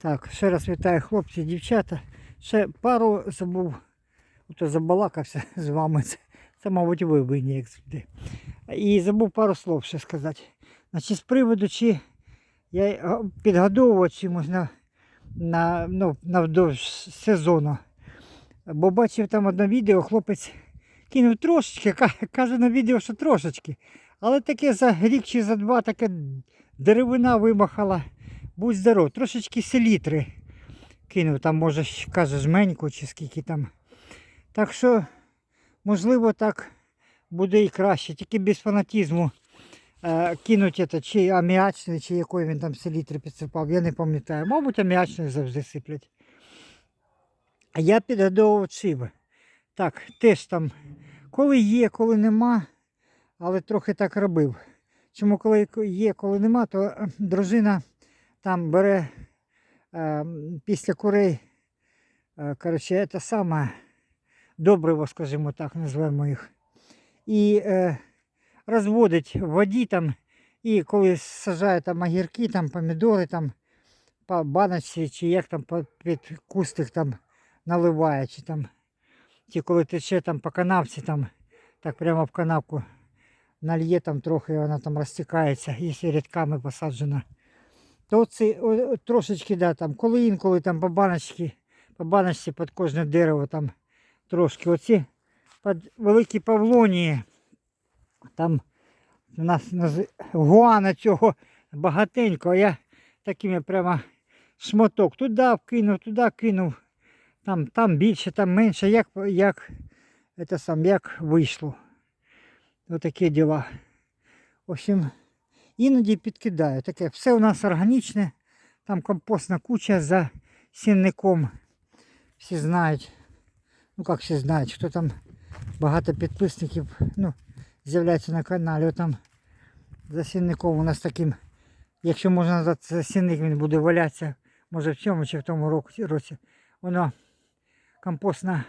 Так, ще раз вітаю хлопці, дівчата. Ще пару забув, ото забалакався з вами. Це, це мабуть, ви винні, як завжди. І забув пару слов ще сказати. Значить, з приводу, чи я е, підгодовував чимось на, на, ну, навдовж сезону. Бо бачив там одне відео, хлопець кинув трошечки, каже на відео, що трошечки. Але таке за рік чи за два таке деревина вимахала. Будь здоров, трошечки селітри кинув, там може каже жменьку чи скільки там. Так що, можливо, так буде і краще, тільки без фанатізму. Е, кинуть это, чи аміачний, чи який він там селітри підсипав, я не пам'ятаю. Мабуть, аміачний завжди сиплять. А я підгодовував чиби. Так, теж там, коли є, коли нема, але трохи так робив. Чому коли є, коли нема, то е, дружина там бере е, після курей, е, коротше, це саме добриво, скажімо так, назвемо їх. І е, розводить в воді там, і коли сажає там огірки, там помідори, там по баночці, чи як там під кустик там наливає, чи там, чи коли тече там по канавці, там так прямо в канавку нальє там трохи, вона там розтікається, якщо рядками посаджена. То це о, трошечки, да, там, коли інколи там по баночці, по баночці під кожне дерево там трошки. Оці під великі павлонії, там у нас гуана цього багатенько, а я такими прямо шматок туди вкинув, туди кинув. Там, там більше, там менше, як, як, це сам, як вийшло. Отакі діла. В общем, іноді підкидаю. Таке все у нас органічне. Там компостна куча за сінником. Всі знають. Ну як всі знають, хто там багато підписників ну, з'являється на каналі. Там за сінником у нас таким, якщо можна назвати це сінник, він буде валятися, може в цьому чи в тому році. Воно компостна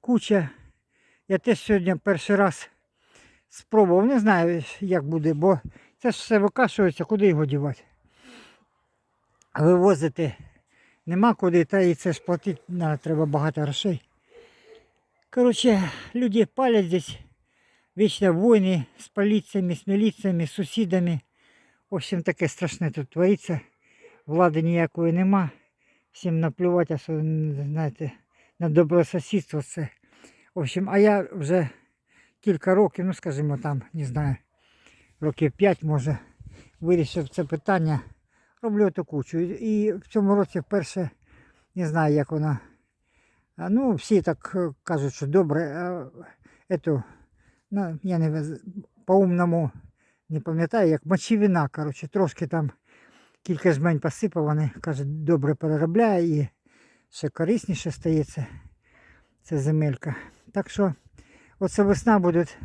куча. Я теж сьогодні перший раз спробував. Не знаю, як буде, бо це ж все викашується, куди його дівати. А вивозити нема куди, та і це ж платити треба багато грошей. Коротше, люди палять здесь. Вічно війни з поліціями, з міліціями, з сусідами. В общем, таке страшне тут твориться. Влади ніякої нема. Всім наплювати, особливо, знаєте, на добросусідство це. В общем, а я вже кілька років, ну скажімо там, не знаю, років 5 може, вирішив це питання. Роблю таку кучу. І в цьому році вперше не знаю, як вона. Ну, всі так е, кажуть, що добре. А, ету, ну, я не по-умному не пам'ятаю, як мочевина, коротше, трошки там кілька жмень посипав, вони кажуть, добре переробляє і ще корисніше стається ця земелька. Так що оце весна будуть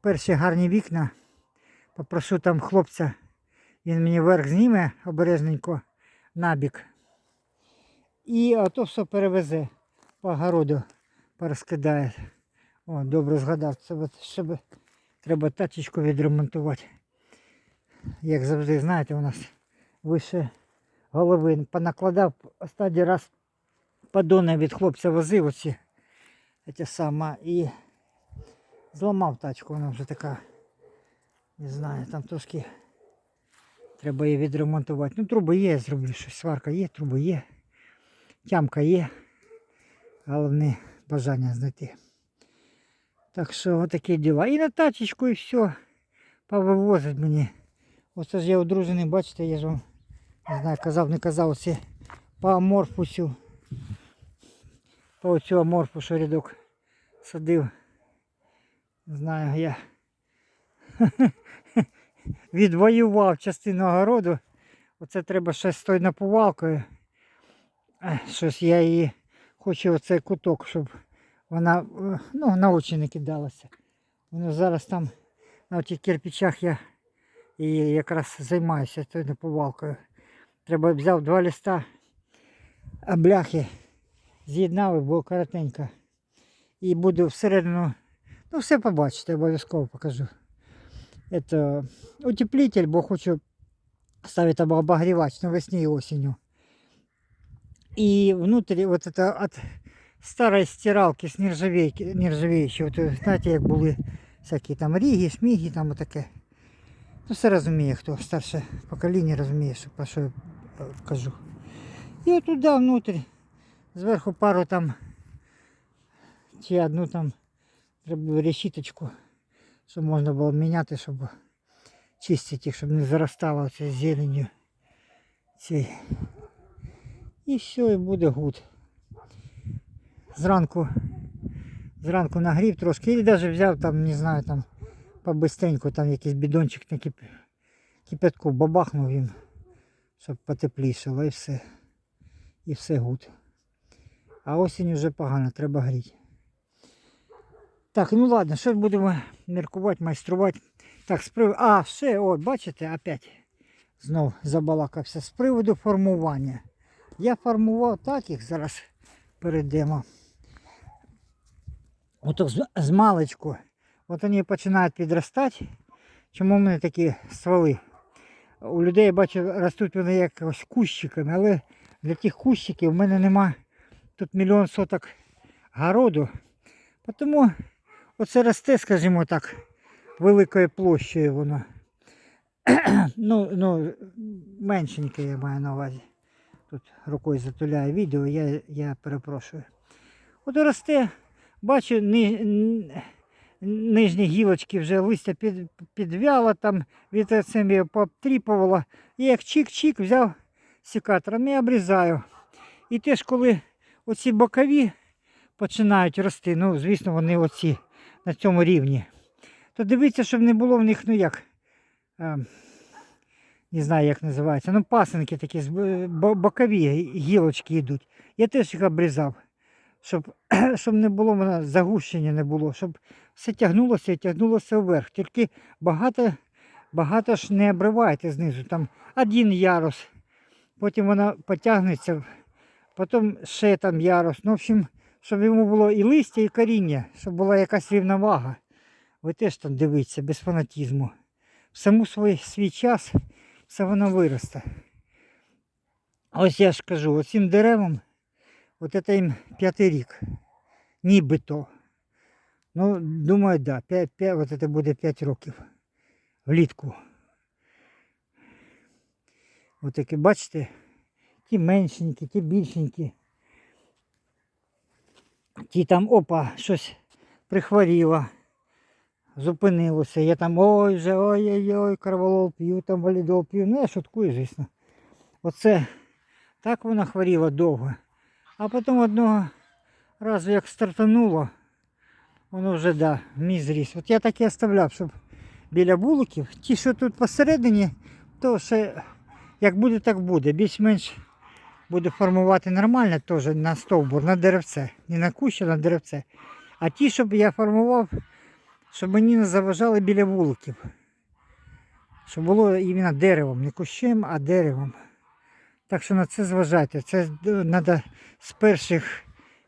перші гарні вікна. Попрошу там хлопця, він мені верх зніме обережненько набік. І ото все перевезе по огороду, порозкидає. О, добре згадав, це ще треба тачечку відремонтувати. Як завжди, знаєте, у нас вище голови понакладав останній раз подони від хлопця возив оці те саме і зламав тачку, вона вже така, не знаю, там трошки треба її відремонтувати. Ну, труби є, я зроблю щось, сварка є, труби є, тямка є. Головне бажання знайти. Так що отакі діла. І на тачечку, і все. Повивозить мені. Оце ж я одружений, бачите, я ж вам не знаю, казав, не казав, це по аморфусю. По оцю аморфу, що рядок садив. Не знаю, я відвоював частину огороду. Оце треба ще з тою напувалкою. Ех, Щось я її хочу оцей куток, щоб вона е, ну, на очі не кидалася. Воно зараз там на тих кирпичах я і якраз займаюся тою напувалкою. Треба взяв два листа а бляхи, з'єднав, бо коротенько. І буду всередину, ну все побачите, обов'язково покажу. Это утеплитель, бо хочу ставити або обогрівач навесні і осінню. И внутрь вот это от старой стиралки з нержавейки, нержавеючої, от, е, знаєте, як були всякі там ріги, шміги, там отаке. Ну, все розуміє, хто старше покоління розуміє, що, про що я е, кажу. І от туди внутрь, зверху пару там, чи одну там, треба було решіточку, Щоб можна було міняти, щоб чистити їх, щоб не заростало це зеленью. Цей. І все, і буде гуд. Зранку, зранку нагрів трошки, і навіть взяв там, не знаю, там побистренько там якийсь бідончик на кип... кипятку бабахнув їм, щоб потеплішало і все. І все гуд. А осінь вже погано, треба гріти. Так, ну ладно, що будемо міркувати, майструвати. Так, з приводу. А, все, от, бачите, опять знов забалакався. З приводу формування. Я формував так їх зараз перейдемо. Ото з, з маличку. От вони починають підростати. Чому в мене такі стволи? У людей я бачу, ростуть вони якось кущиками, але для тих кущиків в мене нема тут мільйон соток городу. Тому оце росте, скажімо так, великою площею воно. ну, ну, меншеньке я маю на увазі. Тут рукою затуляю відео, я, я перепрошую. От росте, бачу, ни, нижні гілочки вже листя під, підвяло, там від цим пообтріпувало. І як чик-чик взяв секатором і обрізаю. І теж коли оці бокові починають рости, ну, звісно, вони оці на цьому рівні, то дивіться, щоб не було в них, ну як. ем, не знаю, як називається. Ну, пасинки такі, бокові гілочки йдуть. Я теж їх обрізав, щоб, щоб не було воно загущення не було, щоб все тягнулося і тягнулося вверх. Тільки багато, багато ж не обривайте знизу. Там один ярус, потім вона потягнеться, потім ще там ярус. Ну, в общем, щоб йому було і листя, і коріння, щоб була якась рівновага. Ви теж там дивіться, без фанатізму. В саму свій, свій час все воно виросте. Ось я ж кажу, оцим деревам, от це їм п'ятий рік. Нібито. Ну, думаю, да, 5, 5, от це буде 5 років. Влітку. Ось такі, бачите, ті меншенькі, ті більшенькі. Ті там, опа, щось прихворіло зупинилося. Я там ой вже ой-ой-ой, кроволол п'ю, там валідол п'ю. Ну я шуткую, звісно. Оце так вона хворіла довго. А потім одного разу як стартануло, воно вже да, мій. От я так і оставляв, щоб біля буликів. Ті, що тут посередині, то ще як буде, так буде. Більш-менш буде формувати нормально теж на стовбур, на деревце. Не на кущ, а на деревце. А ті, щоб я формував щоб мені не заважали біля вуликів. Щоб було іменно деревом, не кущем, а деревом. Так що на це зважайте. Це треба з перших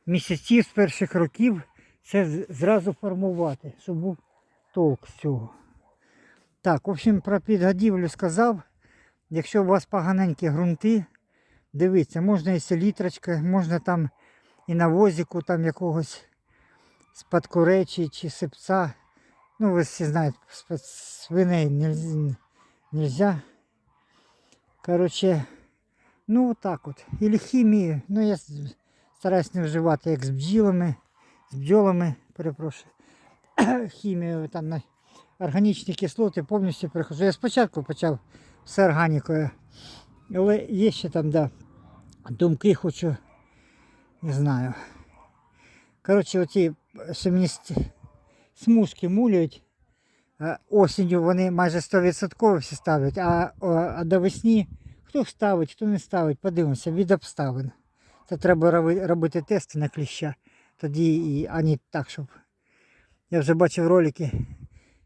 місяців, з перших років це зразу формувати, щоб був толк з цього. Так, в общем, про підгодівлю сказав. Якщо у вас поганенькі ґрунти, дивіться, можна і селітрочка, можна там і на возику там якогось з-під чи сипця. Ну, ви всі знаєте, свиней нельзя. нельзя. Короче, ну так от. Или хімію. Ну, я стараюсь не вживати, як з бджілами, з бджолами, перепрошую. Хімію там на органічні кислоти повністю перехожу. Я спочатку почав з органікою. Але є ще там, да, думки хочу, не знаю. Коротше, оці смужки муляють. Е, Осінню вони майже 100% всі ставлять, а, а до весні хто ставить, хто не ставить, подивимося, від обставин. Це треба робити тести на кліща. Тоді і а так, щоб. Я вже бачив ролики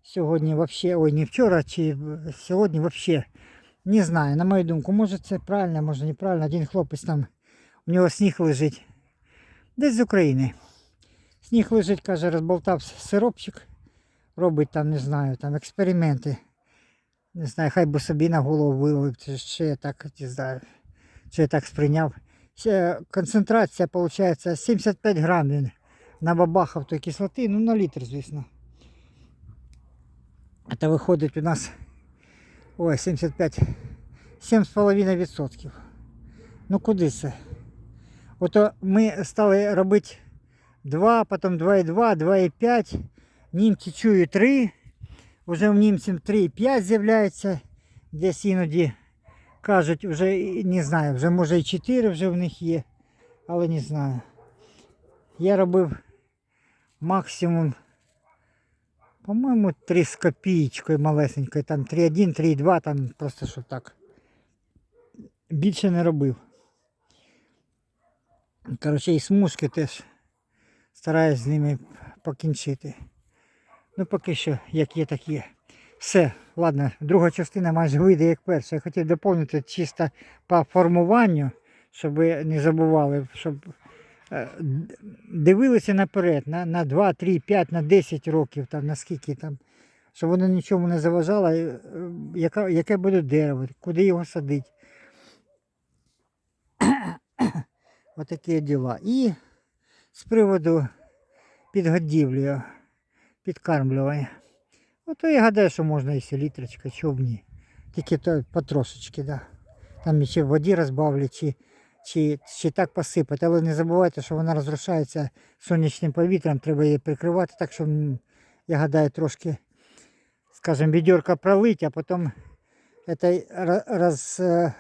сьогодні взагалі, ой, не вчора, чи сьогодні взагалі. Не знаю, на мою думку, може це правильно, може неправильно. Один хлопець там, у нього сніг лежить. Десь з України. Сніг лежить, каже, розболтав сиропчик, робить там, не знаю, там експерименти. Не знаю, хай би собі на голову вилив, чи я так не знаю, чи я так сприйняв. Це концентрація виходить 75 грам він набабахав тої кислоти, ну на літр, звісно. Це виходить у нас ой, 75, 7,5%. Ну куди це? Ото ми стали робити 2, потім 2,2, 2,5. Німці чую 3. Уже в німців 3,5 з'являється. Десь іноді кажуть, вже і не знаю, вже може і 4 вже в них є, але не знаю. Я робив максимум, по-моєму, 3 з копійкою малесенькою, там 3,1, 3,2, там просто щоб так. Більше не робив. Коротше, і смужки теж стараюсь з ними покінчити. Ну, поки що, як є, так є. Все, ладно, друга частина майже вийде як перша. Я хотів доповнити чисто по формуванню, щоб не забували, щоб дивилися наперед на, на 2, 3, 5, на 10 років, там, на скільки там, щоб воно нічому не заважало, е, яка, яке буде дерево, куди його садити. Отакі діла. І з приводу підгодівлі, підкармлювання. Ото я гадаю, що можна і селітрочка, чого б ні. Тільки то потрошечки, да. Там ще в воді розбавлять, чи, чи, чи так посипати. Але не забувайте, що вона розрушається сонячним повітрям, треба її прикривати, так що я гадаю, трошки, скажімо, відерка пролить, а потім це роз, е,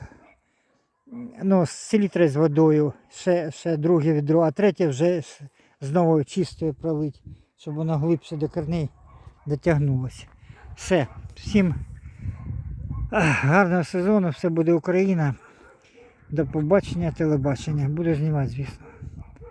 ну, з селітрою з водою, ще, ще друге відро, а третє вже знову чистою пролить, щоб воно глибше до корней дотягнулося. Все. Всім гарного сезону, все буде Україна. До побачення, телебачення. Буду знімати, звісно.